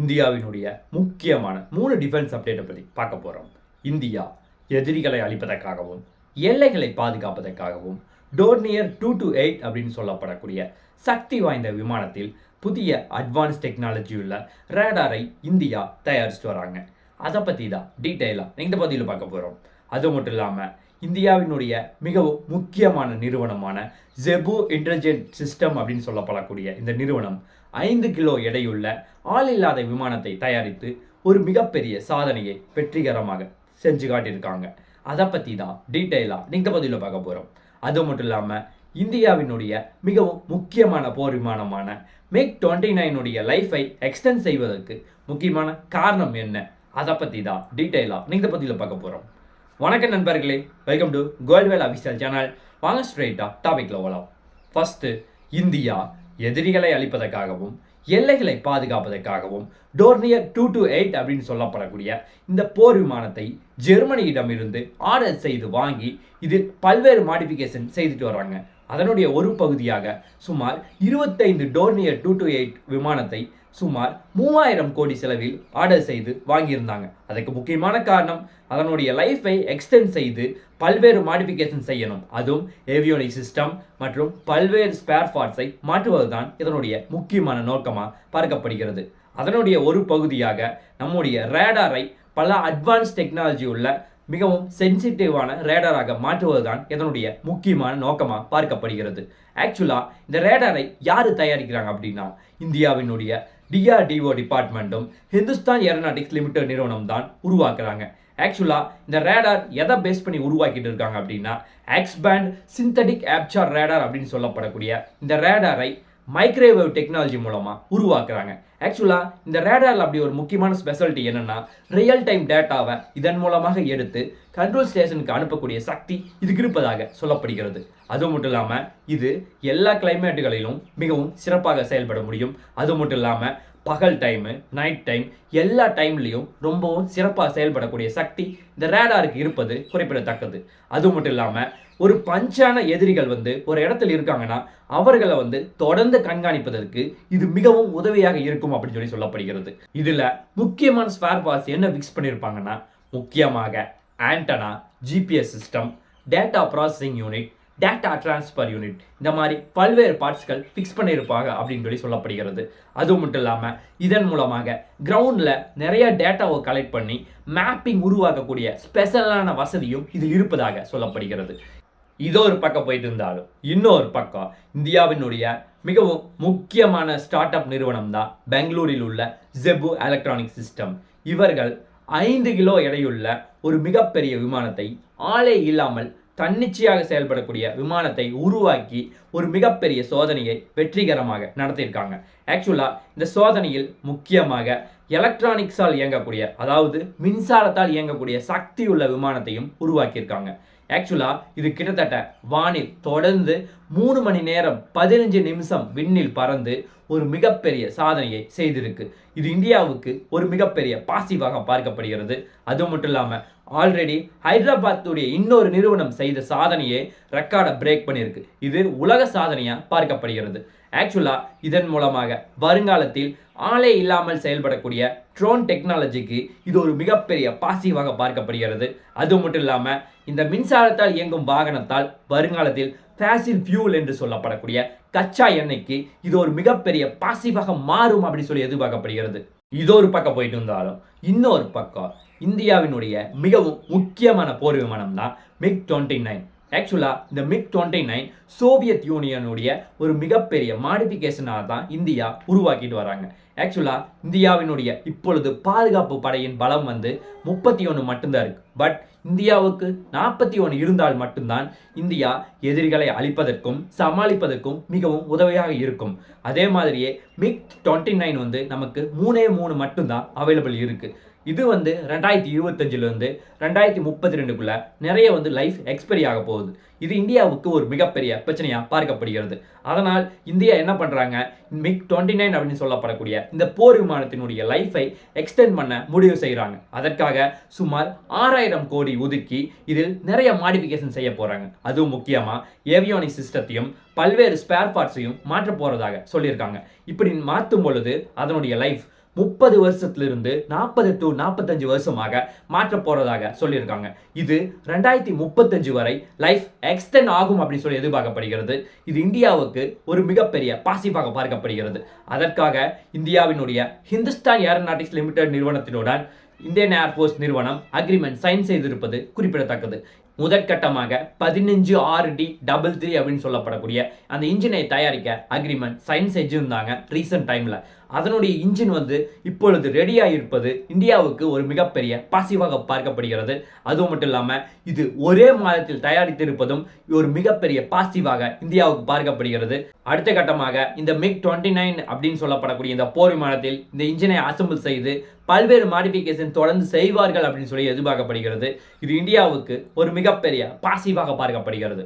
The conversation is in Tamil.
இந்தியாவினுடைய முக்கியமான மூணு டிஃபென்ஸ் அப்டேட்டை பற்றி பார்க்க போகிறோம் இந்தியா எதிரிகளை அழிப்பதற்காகவும் எல்லைகளை பாதுகாப்பதற்காகவும் டோர்னியர் டூ டு எயிட் அப்படின்னு சொல்லப்படக்கூடிய சக்தி வாய்ந்த விமானத்தில் புதிய அட்வான்ஸ் டெக்னாலஜி உள்ள ரேடாரை இந்தியா தயாரிச்சுட்டு வராங்க. அதை பற்றி தான் டீட்டெயிலாக இந்த பதிவில் பார்க்க போகிறோம் அது மட்டும் இல்லாமல் இந்தியாவினுடைய மிகவும் முக்கியமான நிறுவனமான ஜெபு இன்டெலிஜென்ட் சிஸ்டம் அப்படின்னு சொல்லப்படக்கூடிய இந்த நிறுவனம் ஐந்து கிலோ எடையுள்ள ஆள் இல்லாத விமானத்தை தயாரித்து ஒரு மிகப்பெரிய சாதனையை வெற்றிகரமாக செஞ்சு காட்டியிருக்காங்க. அதை பற்றி தான் டீட்டெயிலாக நீங்கள் பதிலில் பார்க்க போகிறோம் அது மட்டும் இல்லாமல் இந்தியாவினுடைய மிகவும் முக்கியமான போர் விமானமான மேக் டுவெண்ட்டி நைனுடைய லைஃபை எக்ஸ்டெண்ட் செய்வதற்கு முக்கியமான காரணம் என்ன? அதை பற்றி தான் டீட்டெயிலாக நீங்கள் பதிலில் பார்க்க போகிறோம் வணக்கம் நண்பர்களே welcome to Goldwell official channel. வாங்க ஸ்ட்ரெயிட்டாக டாபிக்கில் போகலாம் ஃபஸ்ட்டு இந்தியா எதிரிகளை அழிப்பதற்காகவும் எல்லைகளை பாதுகாப்பதற்காகவும் டோர்னியர் டூ டு எயிட் அப்படின்னு சொல்லப்படக்கூடிய இந்த போர் விமானத்தை ஜெர்மனியிடமிருந்து ஆர்டர் செய்து வாங்கி இதில் பல்வேறு மாடிஃபிகேஷன் செய்துட்டு வர்றாங்க. அதனுடைய ஒரு பகுதியாக சுமார் இருபத்தைந்து டோர்னியர் டூ டு எயிட் விமானத்தை சுமார் மூவாயிரம் கோடி செலவில் ஆர்டர் செய்து வாங்கியிருந்தாங்க. அதுக்கு முக்கியமான காரணம் அதனுடைய லைஃபை எக்ஸ்டெண்ட் செய்து பல்வேறு மாடிஃபிகேஷன் செய்யணும். அதுவும் ஏவியோனிக் சிஸ்டம் மற்றும் பல்வேறு ஸ்பேர் பார்ட்ஸை மாற்றுவதுதான் இதனுடைய முக்கியமான நோக்கமாக பார்க்கப்படுகிறது. அதனுடைய ஒரு பகுதியாக நம்முடைய ரேடாரை பல அட்வான்ஸ் டெக்னாலஜி உள்ள மிகவும் சென்சிட்டிவான ரேடாராக மாற்றுவதுதான் இதனுடைய முக்கியமான நோக்கமாக பார்க்கப்படுகிறது. ஆக்சுவலாக இந்த ரேடரை யார் தயாரிக்கிறாங்க அப்படின்னா இந்தியாவினுடைய டிஆர்டிஓ டிபார்ட்மெண்ட்டும் ஹிந்துஸ்தான் ஏரோநாட்டிக்ஸ் லிமிடெட் நிறுவனம் தான் உருவாக்குறாங்க. ஆக்சுவலாக இந்த ரேடார் எதை பேஸ் பண்ணி உருவாக்கிட்டு இருக்காங்க அப்படின்னா எக்ஸ்பேண்ட் சிந்தட்டிக் ஆப்சார் ரேடார் அப்படின்னு சொல்லப்படக்கூடிய இந்த ரேடாரை மைக்ரோவேவ் டெக்னாலஜி மூலமாக உருவாக்குறாங்க. ஆக்சுவலாக இந்த ரேடாரில் அப்படி ஒரு முக்கியமான ஸ்பெஷாலிட்டி என்னென்னா ரியல் டைம் டேட்டாவை இதன் மூலமாக எடுத்து கண்ட்ரோல் ஸ்டேஷனுக்கு அனுப்பக்கூடிய சக்தி இதுக்கு இருப்பதாக சொல்லப்படுகிறது. அது மட்டும் இல்லாமல் இது எல்லா கிளைமேட்டுகளிலும் மிகவும் சிறப்பாக செயல்பட முடியும். அது மட்டும் இல்லாமல் பகல் டைமு நைட் டைம் எல்லா டைம்லேயும் ரொம்பவும் சிறப்பாக செயல்படக்கூடிய சக்தி இந்த ரேடாருக்கு இருப்பது குறிப்பிடத்தக்கது. அது மட்டும் இல்லாமல் ஒரு பஞ்சான எதிரிகள் வந்து ஒரு இடத்துல இருக்காங்கன்னா அவர்களை வந்து தொடர்ந்து கண்காணிப்பதற்கு இது மிகவும் உதவியாக இருக்கும் அப்படின்னு சொல்லி சொல்லப்படுகிறது. இதில் முக்கியமான ஸ்பேர் பார்ட்ஸ் என்ன ஃபிக்ஸ் பண்ணியிருப்பாங்கன்னா முக்கியமாக antenna GPS system data processing unit data transfer unit இந்த மாதிரி பல்வேறு பார்ட்ஸ்கள் ஃபிக்ஸ் பண்ணியிருப்பாங்க அப்படின்னு சொல்லி சொல்லப்படுகிறது. அது மட்டும் இல்லாமல் இதன் மூலமாக கிரவுண்டில் நிறைய டேட்டாவை கலெக்ட் பண்ணி மேப்பிங் உருவாக்கக்கூடிய ஸ்பெஷலான வசதியும் இதில் இருப்பதாக சொல்லப்படுகிறது. இதோ ஒரு பக்கம் போயிட்டு இருந்தாலும் இன்னொரு பக்கம் இந்தியாவினுடைய மிகவும் முக்கியமான ஸ்டார்ட் அப் நிறுவனம் தான் பெங்களூரில் உள்ள ஜெபு எலக்ட்ரானிக் சிஸ்டம் இவர்கள் ஐந்து கிலோ எடையுள்ள ஒரு மிகப்பெரிய விமானத்தை ஆளே இல்லாமல் தன்னிச்சையாக செயல்படக்கூடிய விமானத்தை உருவாக்கி ஒரு மிகப்பெரிய சோதனையை வெற்றிகரமாக நடத்தியிருக்காங்க. ஆக்சுவலாக இந்த சோதனையில் முக்கியமாக எலக்ட்ரானிக்ஸால் இயங்கக்கூடிய அதாவது மின்சாரத்தால் இயங்கக்கூடிய சக்தியுள்ள விமானத்தையும் உருவாக்கியிருக்காங்க. ஆக்சுவலாக இது கிட்டத்தட்ட வானில் தொடர்ந்து மூணு மணி நேரம் பதினஞ்சு நிமிஷம் விண்ணில் பறந்து ஒரு மிகப்பெரிய சாதனையை செய்திருக்கு. இது இந்தியாவுக்கு ஒரு மிகப்பெரிய பாசிவாக பார்க்கப்படுகிறது. அது மட்டும் இல்லாமல் ஆல்ரெடி ஹைதராபாத்துடைய இன்னொரு நிறுவனம் செய்த சாதனையை ரெக்கார்டை பிரேக் பண்ணியிருக்கு இது உலக சாதனையாக பார்க்கப்படுகிறது. ஆக்சுவலாக இதன் மூலமாக வருங்காலத்தில் ஆளே இல்லாமல் செயல்படக்கூடிய ட்ரோன் டெக்னாலஜிக்கு இது ஒரு மிகப்பெரிய பாசிவாக பார்க்கப்படுகிறது. அது மட்டும் இல்லாமல் இந்த மின்சாரத்தால் இயங்கும் வாகனத்தால் வருங்காலத்தில் ஃபேசில் ஃபியூல் என்று சொல்லப்படக்கூடிய கச்சா எண்ணெய்க்கு இது ஒரு மிகப்பெரிய பாசிவாக மாறும் அப்படின்னு சொல்லி எதிர்பார்க்கப்படுகிறது. இது ஒரு பக்கம் போயிட்டு இருந்தாலும் இன்னொரு பக்கம் இந்தியாவினுடைய மிகவும் முக்கியமான போர் விமானம் தான் மிக் டுவெண்ட்டி நைன் ஆக்சுவலாக இந்த மிக் டுவெண்ட்டி நைன் சோவியத் யூனியனுடைய ஒரு மிகப்பெரிய மாடிஃபிகேஷனாக தான் இந்தியா உருவாக்கிட்டு வராங்க. ஆக்சுவலாக இந்தியாவினுடைய இப்பொழுது பாதுகாப்பு படையின் பலம் வந்து முப்பத்தி ஒன்று மட்டும்தான் இருக்குது பட் இந்தியாவுக்கு நாற்பத்தி ஒன்று இருந்தால் மட்டும்தான் இந்தியா எதிரிகளை அழிப்பதற்கும் சமாளிப்பதற்கும் மிகவும் உதவியாக இருக்கும். அதே மாதிரியே மிக் டுவெண்ட்டி நைன் வந்து நமக்கு மூணே மூணு மட்டும்தான் அவைலபிள் இருக்குது இது வந்து ரெண்டாயிரத்தி இருபத்தஞ்சிலேருந்து ரெண்டாயிரத்தி முப்பத்தி ரெண்டுக்குள்ளே நிறைய வந்து லைஃப் எக்ஸ்பெரி ஆக போகுது. இது இந்தியாவுக்கு ஒரு மிகப்பெரிய பிரச்சனையாக பார்க்கப்படுகிறது. அதனால் இந்தியா என்ன பண்ணுறாங்க மிக் டுவெண்ட்டி நைன் அப்படின்னு சொல்லப்படக்கூடிய இந்த போர் விமானத்தினுடைய லைஃபை எக்ஸ்டெண்ட் பண்ண முடிவு செய்கிறாங்க அதற்காக சுமார் ஆறாயிரம் கோடி ஒதுக்கி இதில் நிறைய மாடிஃபிகேஷன் செய்ய போகிறாங்க அதுவும் முக்கியமாக ஏவியானிக் சிஸ்டத்தையும் பல்வேறு ஸ்பேர் பார்ட்ஸையும் மாற்ற போகிறதாக சொல்லியிருக்காங்க. இப்படி மாற்றும் பொழுது அதனுடைய லைஃப் முப்பது வருஷத்திலிருந்து நாற்பது டு நாற்பத்தஞ்சு வருஷமாக மாற்ற போகிறதாக சொல்லியிருக்காங்க. இது ரெண்டாயிரத்தி முப்பத்தஞ்சு வரை லைஃப் எக்ஸ்டெண்ட் ஆகும் அப்படின்னு சொல்லி எதிர்பார்க்கப்படுகிறது. இது இந்தியாவுக்கு ஒரு மிகப்பெரிய பாசிப்பாக பார்க்கப்படுகிறது. அதற்காக இந்தியாவினுடைய ஹிந்துஸ்தான் ஏரோநாட்டிக்ஸ் லிமிடெட் நிறுவனத்தினுடன் இந்தியன் ஏர்ஃபோர்ஸ் நிறுவனம் அக்ரிமெண்ட் சைன் செய்திருப்பது குறிப்பிடத்தக்கது. முதற்கட்டமாக பதினஞ்சு ஆறு டி டபுள் த்ரீ அப்படின்னு சொல்லப்படக்கூடிய அந்த இன்ஜினை தயாரிக்க அக்ரிமெண்ட் சைன் செஞ்சுருந்தாங்க ரீசெண்ட் டைமில் அதனுடைய இன்ஜின் வந்து இப்பொழுது ரெடியாக இருப்பது இந்தியாவுக்கு ஒரு மிகப்பெரிய பாசிவாக பார்க்கப்படுகிறது. அதுவும் மட்டும் இல்லாமல் இது ஒரே மாதத்தில் தயாரித்திருப்பதும் ஒரு மிகப்பெரிய பாசிவாக இந்தியாவுக்கு பார்க்கப்படுகிறது. அடுத்த கட்டமாக இந்த மிக் டுவெண்ட்டி நைன் அப்படின்னு சொல்லப்படக்கூடிய இந்த போர் விமானத்தில் இந்த இன்ஜினை அசம்பிள் செய்து பல்வேறு மாடிஃபிகேஷன் தொடர்ந்து செய்வார்கள் அப்படின்னு சொல்லி எதிர்பார்க்கப்படுகிறது. இது இந்தியாவுக்கு ஒரு மிக மிகப்பெரிய பாசிவாக பார்க்கப்படுகிறது